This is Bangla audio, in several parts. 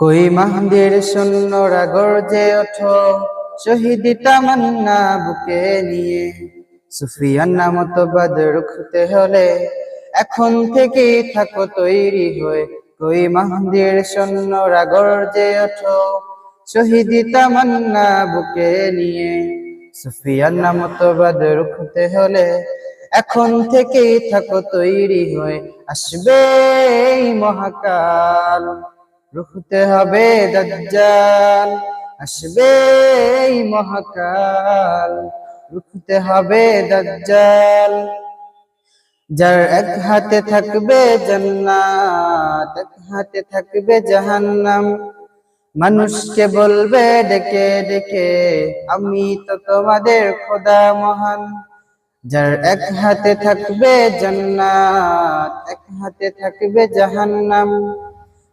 কই মাহদির সৈন্যরা গর্জে ওঠো, শহীদ তামান্না বুকে নিয়ে। সুফিয়ান নামত বাদর খুঁতে হলে, এখন থেকে থাকো তৈরি হয়ে। কই মাহদির সৈন্যরা গর্জে ওঠো, শহীদ তামান্না বুকে নিয়ে। সুফিয়ান নামত বাদর খুঁতে হলে, এখন থেকেই থাকো তৈরি হয়ে। আসবে মহাকাল। রুখতে হবে দাজ্জাল, আসবে এই মহাকাল। রুখতে হবে দাজ্জাল, যার এক হাতে থাকবে জান্নাত, এক হাতে থাকবে জাহান্নাম। মানুষকে বলবে, ডেকে ডেকে, আমি তো তোমাদের খোদা মহান। যার এক হাতে থাকবে জান্নাত, এক হাতে থাকবে জাহান্নাম।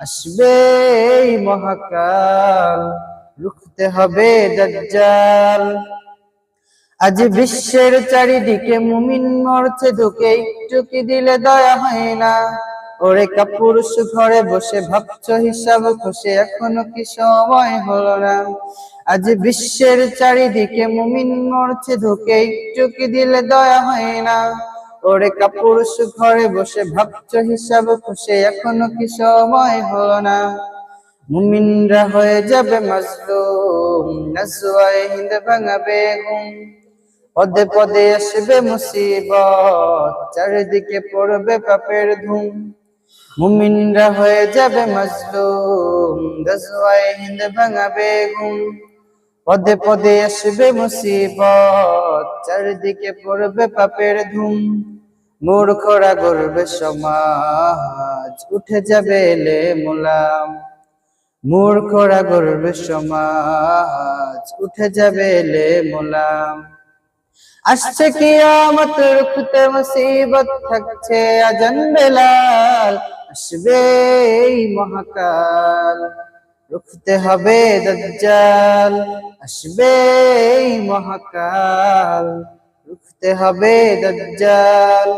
আসবে মহাকাল। রুখতে হবে দাজ্জাল। আজ বিশ্বের চারিদিকে মুমিন মরছে, ঢুকে একটু কি দিলে দয়া হয় না? ওরে কাপুরুষ ঘরে বসে ভাবছ, হিসাব খুশি এখনও কি সময় হলো না? আজ বিশ্বের চারিদিকে মুমিন মরছে, ঢুকে একটু কি দিলে দয়া হয় না? ওরে কাপুরুষ ঘরে বসে ভাবছ হিসাব খুশি, এখনও কি সময় হলো না? মুমিনরা হয়ে যাবে মাজলুম, নাজওয়ায় হিন্দ ভাঙাবে ঘুম পদে পদে আসবে মুসিবত, চারিদিকে পড়বে পাপের ধুম। মুমিনরা হয়ে যাবে মাজলুম গাজওয়ায় হিন্দ ভাঙাবে ঘুম পদে পদে আসবে মুসিবত, চারিদিকে পড়বে পাপের ধুম। মূর্খরা গড়বে সমাজ, উঠে যাবে এলে মোলাম। মূর্খরা গড়বে সমাজ, উঠে যাবে এলে মোলাম। আসছে কিয়ামত, রুখতে মুসিবত থাকছে, আজান বেলাল, আসবে এই মহাকাল। রুখতে হবে দাজ্জাল, আসবে এই মহাকাল। রুখতে হবে দাজ্জাল।